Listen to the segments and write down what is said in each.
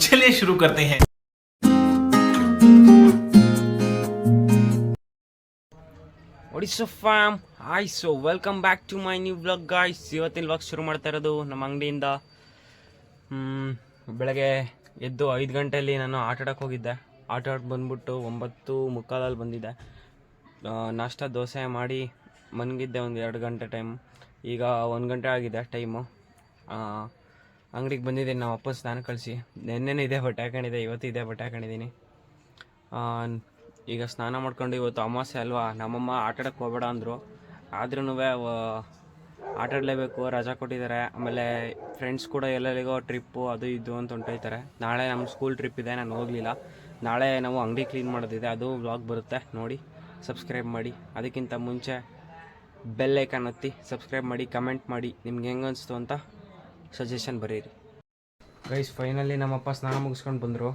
चलिए शुरू करते हैं ಒಡಿಸೋ fam hi so welcome back to my new blog guys ಇವತ್ತಿನ ಬ್ಲಾಗ್ ಶುರು ಮಾಡ್ತಾ ಇರೋದು ನಮ್ಮ ಅಂಗಡಿಯಿಂದ ಹ್ಮ್, ಬೆಳಗ್ಗೆ ಎದ್ದು ಐದು ಗಂಟೆಯಲ್ಲಿ ನಾನು ಆಟ ಆಡೋಕೆ ಹೋಗಿದ್ದೆ ಆಟ ಆಡಿ ಬಂದ್ಬಿಟ್ಟು ಒಂಬತ್ತು ಮುಕ್ಕಾಲಲ್ಲಿ ಬಂದಿದ್ದೆ ಆ, ನಾಷ್ಟ ದೋಸೆ ಮಾಡಿ ಮನ್ಗಿದ್ದೆ ಒಂದು ಎರಡು ಗಂಟೆ ಟೈಮ್ ಈಗ ಒಂದು ಗಂಟೆ ಆಗಿದೆ ಟೈಮು ಅಂಗಡಿಗೆ ಬಂದಿದ್ದೀನಿ, ನಾವು ಅಪ್ಪನ ಸ್ನಾನ ಕಳಿಸಿ. ನೆನ್ನೆನೇ ಇದೇ ಬಟ್ಟೆ ಹಾಕೊಂಡಿದ್ದೆ, ಇವತ್ತು ಇದೇ ಬಟ್ಟೆ ಹಾಕೊಂಡಿದ್ದೀನಿ. ಈಗ ಸ್ನಾನ ಮಾಡ್ಕೊಂಡು ಇವತ್ತು ಅಮಾವಾಸ್ಯೆ ಅಲ್ವಾ, ನಮ್ಮಮ್ಮ ಆಟ ಆಡಕ್ಕೆ ಹೋಗಬೇಡ ಅಂದರು. ಆದ್ರೂ ಆಟ ಆಡಲೇಬೇಕು, ರಜಾ ಕೊಟ್ಟಿದ್ದಾರೆ. ಆಮೇಲೆ ಫ್ರೆಂಡ್ಸ್ ಕೂಡ ಎಲ್ಲೆಲ್ಲಿಗೋ ಟ್ರಿಪ್ಪು ಅದು ಇದು ಅಂತ ಹೊಂಟೋಯ್ತಾರೆ. ನಾಳೆ ನಮ್ಮ ಸ್ಕೂಲ್ ಟ್ರಿಪ್ ಇದೆ, ನಾನು ಹೋಗಲಿಲ್ಲ. ನಾಳೆ ನಾವು ಅಂಗಡಿ ಕ್ಲೀನ್ ಮಾಡೋದಿದೆ, ಅದು ವ್ಲಾಗ್ ಬರುತ್ತೆ, ನೋಡಿ. ಸಬ್ಸ್ಕ್ರೈಬ್ ಮಾಡಿ. ಅದಕ್ಕಿಂತ ಮುಂಚೆ ಬೆಲ್ ಐಕಾನ್ ಒತ್ತಿ ಸಬ್ಸ್ಕ್ರೈಬ್ ಮಾಡಿ ಕಮೆಂಟ್ ಮಾಡಿ. ನಿಮ್ಗೆ ಹೆಂಗೆ ಅನಿಸ್ತು ಅಂತ ಸಜೆಷನ್ ಬರೀರಿ. ಗೈಸ್ ಫೈನಲಿ ನಮ್ಮಪ್ಪ ಸ್ನಾನ ಮುಗಿಸ್ಕೊಂಡು ಬಂದರು.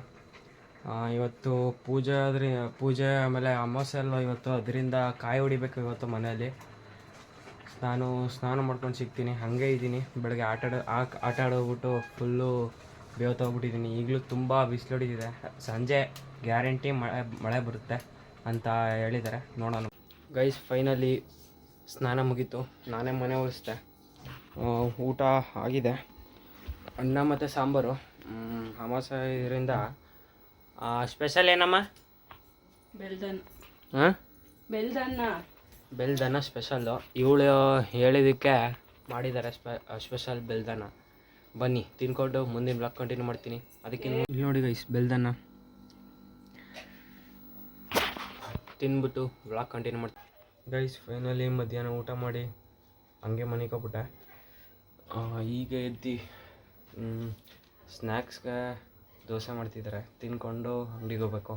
ಇವತ್ತು ಪೂಜೆ ಆದ್ರಿ, ಪೂಜೆ ಆಮೇಲೆ ಅಮಾವಾಸ್ಯೆ ಅಲ್ವ ಇವತ್ತು, ಅದರಿಂದ ಕಾಯಿ ಹೊಡಿಬೇಕು ಇವತ್ತು ಮನೆಯಲ್ಲಿ. ನಾನು ಸ್ನಾನ ಮಾಡ್ಕೊಂಡು ಸಿಗ್ತೀನಿ, ಹಾಗೆ ಇದ್ದೀನಿ. ಬೆಳಗ್ಗೆ ಆಟ ಆಡೋ ಆಟ ಆಡೋಗ್ಬಿಟ್ಟು ಫುಲ್ಲು ಬೇವತ್ತೋಗ್ಬಿಟ್ಟಿದ್ದೀನಿ ಈಗಲೂ ತುಂಬ ಬಿಸಿಲು ಹೊಡಿದಿದೆ ಸಂಜೆ ಗ್ಯಾರಂಟಿ ಮಳೆ ಮಳೆ ಬರುತ್ತೆ ಅಂತ ಹೇಳಿದ್ದಾರೆ. ನೋಡೋಣ. ಗೈಸ್ ಫೈನಲಿ ಸ್ನಾನ ಮುಗೀತು. ನಾನೇ ಮನೆ ಒರೆಸ್ದೆ. ಊಟ ಆಗಿದೆ. ಅನ್ನ ಮತ್ತು ಸಾಂಬಾರು. ಅಮಾಸ ಇದರಿಂದ ಸ್ಪೆಷಲ್ ಏನಮ್ಮ? ಬೆಳ್ದನ್. ಹಾಂ ಬೆಳ್ದನ್ನ. ಬೆಲ್ದನ ಸ್ಪೆಷಲ್ಲು ಇವಳು ಹೇಳಿದ್ದಕ್ಕೆ ಮಾಡಿದ್ದಾರೆ ಸ್ಪೆ ಸ್ಪೆಷಲ್ ಬೆಲ್ದನ ಬನ್ನಿ ತಿನ್ಕೊಂಡು ಮುಂದಿನ ಬ್ಲಾಕ್ ಕಂಟಿನ್ಯೂ ಮಾಡ್ತೀನಿ. ಅದಕ್ಕೆ ಇಲ್ಲಿ ನೋಡಿ ಗೈಸ್ ಬೆಲ್ದನ್ನ ತಿನ್ಬಿಟ್ಟು ಬ್ಲಾಕ್ ಕಂಟಿನ್ಯೂ ಮಾಡ್ತೀನಿ. ಗೈಸ್ ಫೈನಲಿ ಮಧ್ಯಾಹ್ನ ಊಟ ಮಾಡಿ ಹಂಗೆ ಮನೆಗೆ ಹೋಗ್ಬಿಟ್ಟೆ. ಈಗ ಎದ್ದು ಸ್ನ್ಯಾಕ್ಸ್ಗೆ ದೋಸೆ ಮಾಡ್ತಿದ್ದಾರೆ ತಿನ್ಕೊಂಡು ಅಂಗ್ಡಿಗೆ ಹೋಗ್ಬೇಕು.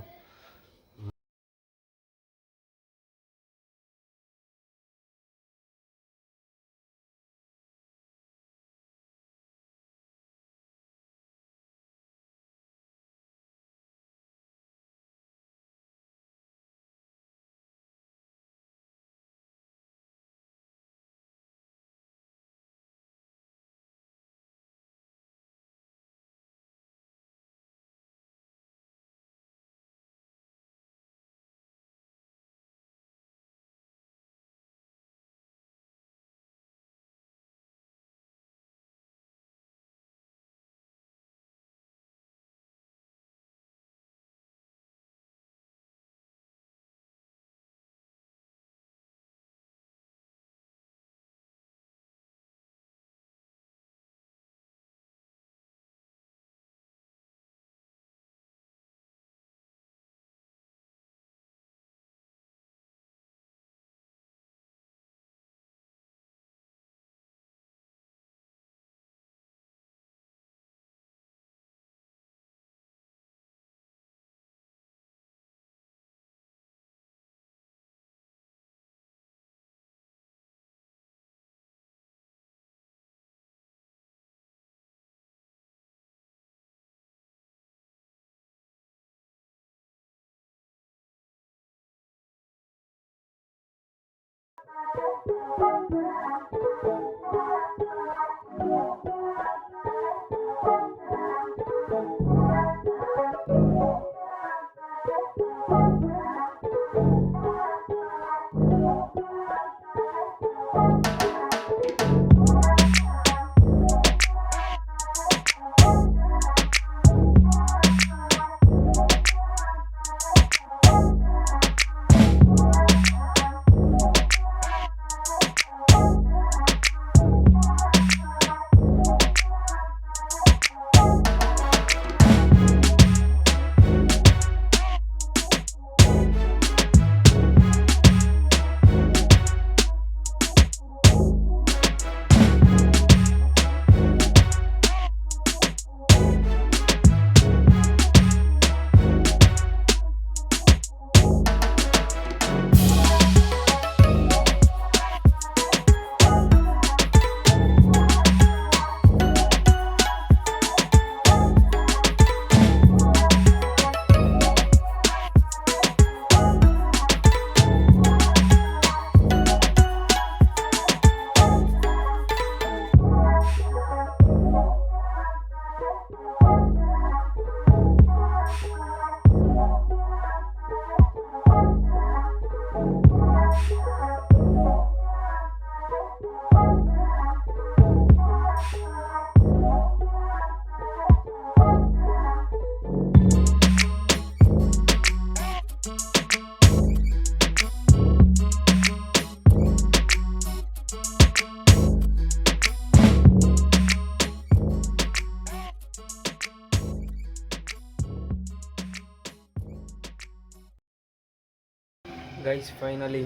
ಗೈಸ್ ಫೈನಲಿ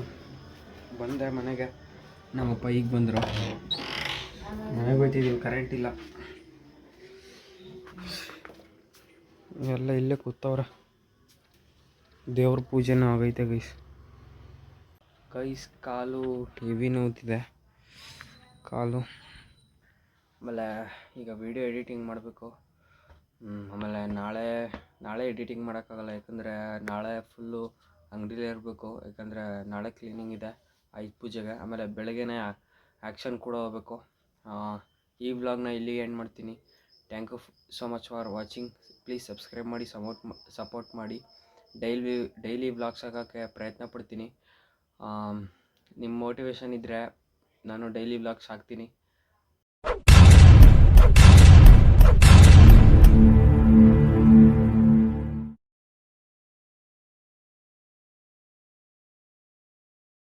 ಬಂದೆ ಮನೆಗೆ. ನಮ್ಮಪ್ಪ ಈಗ ಬಂದರು. ಮನೆಗೆ ಹೋಗ್ತಿದ್ದೀವಿ ಕರೆಂಟ್ ಇಲ್ಲ. ಎಲ್ಲ ಇಲ್ಲೇ ಕೂತವ್ರ. ದೇವ್ರ ಪೂಜೆನೂ ಆಗೈತೆ ಗೈಸ್ ಗೈಸ್ ಕಾಲು ಹೆವಿ ನೋವುತ್ತಿದೆ ಕಾಲು. ಆಮೇಲೆ ಈಗ ವಿಡಿಯೋ ಎಡಿಟಿಂಗ್ ಮಾಡಬೇಕು. ಆಮೇಲೆ ನಾಳೆ ನಾಳೆ ಎಡಿಟಿಂಗ್ ಮಾಡೋಕ್ಕಾಗಲ್ಲ, ಯಾಕಂದರೆ ನಾಳೆ ಫುಲ್ಲು ಅಂಗಡಿಲೇ ಇರಬೇಕು, ಯಾಕಂದರೆ ನಾಳೆ ಕ್ಲೀನಿಂಗ್ ಇದೆ ಐದು ಪೂಜೆಗೆ. ಆಮೇಲೆ ಬೆಳಗ್ಗೆನೇ ಆ್ಯಕ್ಷನ್ ಕೂಡ ಹೋಗ್ಬೇಕು. ಈ ವ್ಲಾಗ್ನ ಇಲ್ಲಿಗೆ ಎಂಡ್ ಮಾಡ್ತೀನಿ. Thank you so much for watching please subscribe ಮಾಡಿ ಸಮೋಟ್ ಸಪೋರ್ಟ್ ಮಾಡಿ. ಡೈಲಿ ಡೈಲಿ ವ್ಲಾಗ್ಸ್ ಹಾಕೋಕ್ಕೆ ಪ್ರಯತ್ನ ಪಡ್ತೀನಿ. ನಿಮ್ಮ ಮೋಟಿವೇಶನ್ ಇದ್ದರೆ ನಾನು ಡೈಲಿ ವ್ಲಾಗ್ಸ್ ಹಾಕ್ತೀನಿ.